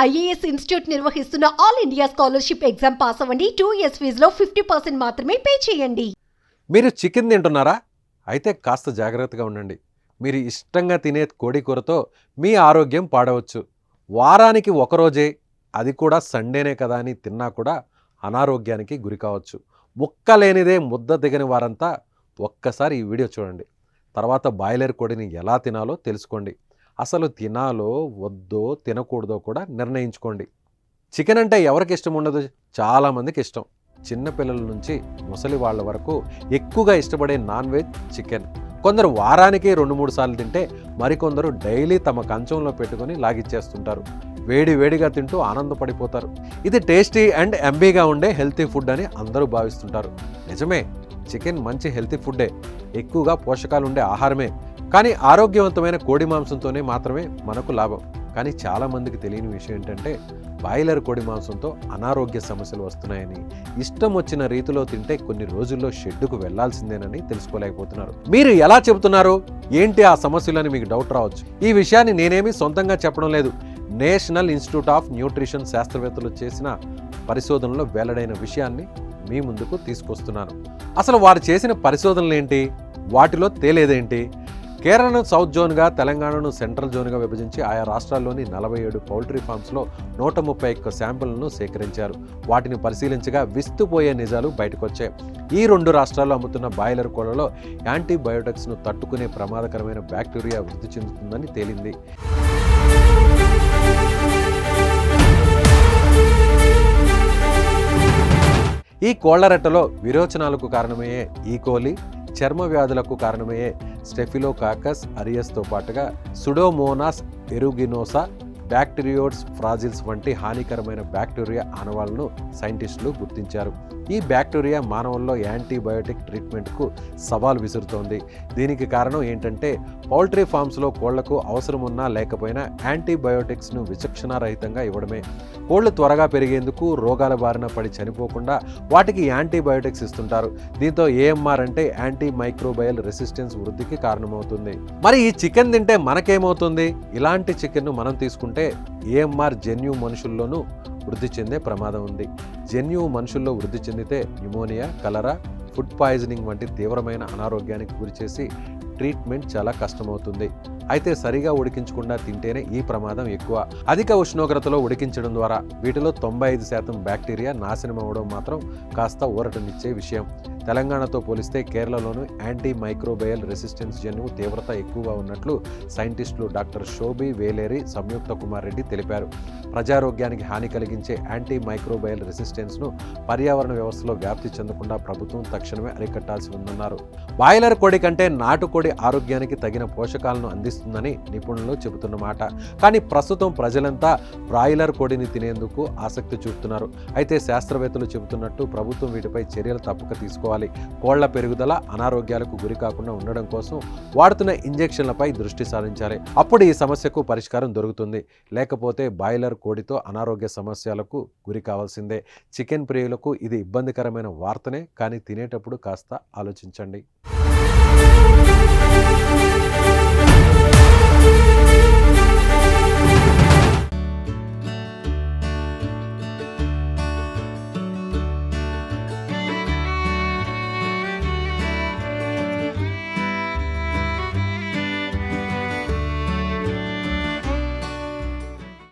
IAS institute నిర్వహిస్తున్న all India scholarship exam pass అవ్వండి. Two years ఫీజులో ఫిఫ్టీ పర్సెంట్ మాత్రమే పే చేయండి. మీరు చికెన్ తింటున్నారా? అయితే కాస్త జాగ్రత్తగా ఉండండి. మీరు ఇష్టంగా తినే కోడి కూరతో మీ ఆరోగ్యం పాడవచ్చు. వారానికి ఒకరోజే. అది కూడా సండేనే కదా అని తిన్నా కూడా అనారోగ్యానికి గురి కావచ్చు. ముక్క లేనిదే ముద్ద దిగని వారంతా ఒక్కసారి ఈ వీడియో చూడండి. తర్వాత బాయిలర్ కోడిని ఎలా తినాలో తెలుసుకోండి. అసలు తినాలో వద్దో తినకూడదో కూడా నిర్ణయించుకోండి. చికెన్ అంటే ఎవరికి ఇష్టం ఉండదు? చాలామందికి ఇష్టం. చిన్నపిల్లల నుంచి ముసలి వాళ్ళ వరకు ఎక్కువగా ఇష్టపడే నాన్ వెజ్ చికెన్. కొందరు వారానికి రెండు మూడు సార్లు తింటే మరికొందరు డైలీ తమ కంచంలో పెట్టుకొని లాగిచ్చేస్తుంటారు. వేడి వేడిగా తింటూ ఆనందపడిపోతారు. ఇది టేస్టీ అండ్ ఎంబీగా ఉండే హెల్తీ ఫుడ్ అని అందరూ భావిస్తుంటారు. నిజమే చికెన్ మంచి హెల్తీ ఫుడ్డే. ఎక్కువగా పోషకాలు ఉండే ఆహారమే. కానీ ఆరోగ్యవంతమైన కోడి మాంసంతోనే మాత్రమే మనకు లాభం. కానీ చాలామందికి తెలియని విషయం ఏంటంటే బాయిలర్ కోడి మాంసంతో అనారోగ్య సమస్యలు వస్తున్నాయని ఇష్టం వచ్చిన రీతిలో తింటే కొన్ని రోజుల్లో షెడ్డుకు వెళ్ళాల్సిందేనని తెలుసుకోలేకపోతున్నారు. మీరు ఎలా చెబుతున్నారు? ఏంటి ఆ సమస్యలని మీకు డౌట్ రావచ్చు. ఈ విషయాన్ని నేనేమి సొంతంగా చెప్పడం లేదు. నేషనల్ ఇన్స్టిట్యూట్ ఆఫ్ న్యూట్రిషన్ శాస్త్రవేత్తలు చేసిన పరిశోధనలో వెల్లడైన విషయాన్ని మీ ముందుకు తీసుకొస్తున్నాను. అసలు వారు చేసిన పరిశోధనలు ఏంటి వాటిలో తేలేదేంటి? కేరళను సౌత్ జోన్గా తెలంగాణను సెంట్రల్ జోన్గా విభజించి ఆయా రాష్ట్రాల్లోని నలభై ఏడు పౌల్ట్రీ ఫార్మ్స్లో నూట ముప్పై ఒక్క శాంపుల్ను సేకరించారు. వాటిని పరిశీలించగా విస్తుపోయే నిజాలు బయటకొచ్చాయి. ఈ రెండు రాష్ట్రాల్లో అమ్ముతున్న బాయిలర్ కోళ్ళలో యాంటీబయోటిక్స్ను తట్టుకునే ప్రమాదకరమైన బ్యాక్టీరియా వృద్ధి చెందుతుందని తేలింది. ఈ కోళ్ళ రెట్టలో విరోచనాలకు కారణమయ్యే ఈకోలి చర్మ వ్యాధులకు కారణమయ్యే స్టెఫిలోకాకస్ అరియస్తో పాటుగా సుడోమోనాస్ ఎరుగినోసా బ్యాక్టీరియోడ్స్ ఫ్రాజిల్స్ వంటి హానికరమైన బ్యాక్టీరియా ఆనవాళ్ళను సైంటిస్టులు గుర్తించారు. ఈ బ్యాక్టీరియా మానవుల్లో యాంటీబయోటిక్ ట్రీట్మెంట్కు సవాల్ విసురుతోంది. దీనికి కారణం ఏంటంటే పౌల్ట్రీ ఫామ్స్లో కోళ్ళకు అవసరం ఉన్నా లేకపోయినా యాంటీబయోటిక్స్ను విచక్షణారహితంగా ఇవ్వడమే. కోళ్ళు త్వరగా పెరిగేందుకు రోగాల బారిన పడి చనిపోకుండా వాటికి యాంటీబయోటిక్స్ ఇస్తుంటారు. దీంతో ఏఎంఆర్ అంటే యాంటీ మైక్రోబయల్ రెసిస్టెన్స్ వృద్ధికి కారణమవుతుంది. మరి ఈ చికెన్ తింటే మనకేమవుతుంది? ఇలాంటి చికెన్ను మనం తీసుకుంటే ఏఎంఆర్ జన్యు మనుషుల్లోనూ వృద్ధి చెందే ప్రమాదం ఉంది. జన్యు మనుషుల్లో వృద్ధి చెందితే న్యూమోనియా కలరా ఫుడ్ పాయిజనింగ్ వంటి తీవ్రమైన అనారోగ్యానికి గురిచేసి ట్రీట్మెంట్ చాలా కష్టమవుతుంది. అయితే సరిగా ఉడికించకుండా తింటేనే ఈ ప్రమాదం ఎక్కువ. అధిక ఉష్ణోగ్రతలో ఉడికించడం ద్వారా వీటిలో తొంభై ఐదు శాతం బ్యాక్టీరియా నాశనం అవ్వడం మాత్రం కాస్త ఊరటనిచ్చే విషయం. తెలంగాణతో పోలిస్తే కేరళలోనూ యాంటీ మైక్రోబయల్ రెసిస్టెన్స్ జన్యువు తీవ్రత ఎక్కువగా ఉన్నట్లు సైంటిస్టులు డాక్టర్ శోభి వేలేరి సంయుక్త కుమార్ రెడ్డి తెలిపారు. ప్రజారోగ్యానికి హాని కలిగించే యాంటీ మైక్రోబయల్ రెసిస్టెన్స్ను పర్యావరణ వ్యవస్థలో వ్యాప్తి చెందకుండా ప్రభుత్వం తక్షణమే అరికట్టాల్సి ఉందన్నారు. బాయిలర్ కోడి కంటే నాటుకోడి ఆరోగ్యానికి తగిన పోషకాలను అందిస్తుందని నిపుణులు చెబుతున్నమాట కానీ ప్రస్తుతం ప్రజలంతా బ్రాయిలర్ కోడిని తినేందుకు ఆసక్తి చూపుతున్నారు. అయితే శాస్త్రవేత్తలు చెబుతున్నట్టు ప్రభుత్వం వీటిపై చర్యలు తప్పక తీసుకోవాలి. కోళ్ళ పెరుగుదల అనారోగ్యాలకు గురి కాకుండా ఉండడం కోసం వాడుతున్న ఇంజెక్షన్లపై దృష్టి సారించాలి. అప్పుడు ఈ సమస్యకు పరిష్కారం దొరుకుతుంది. లేకపోతే బాయిలర్ కోడితో అనారోగ్య సమస్యలకు గురి కావాల్సిందే. చికెన్ ప్రియులకు ఇది ఇబ్బందికరమైన వార్తనే. కానీ తినేటప్పుడు కాస్త ఆలోచించండి.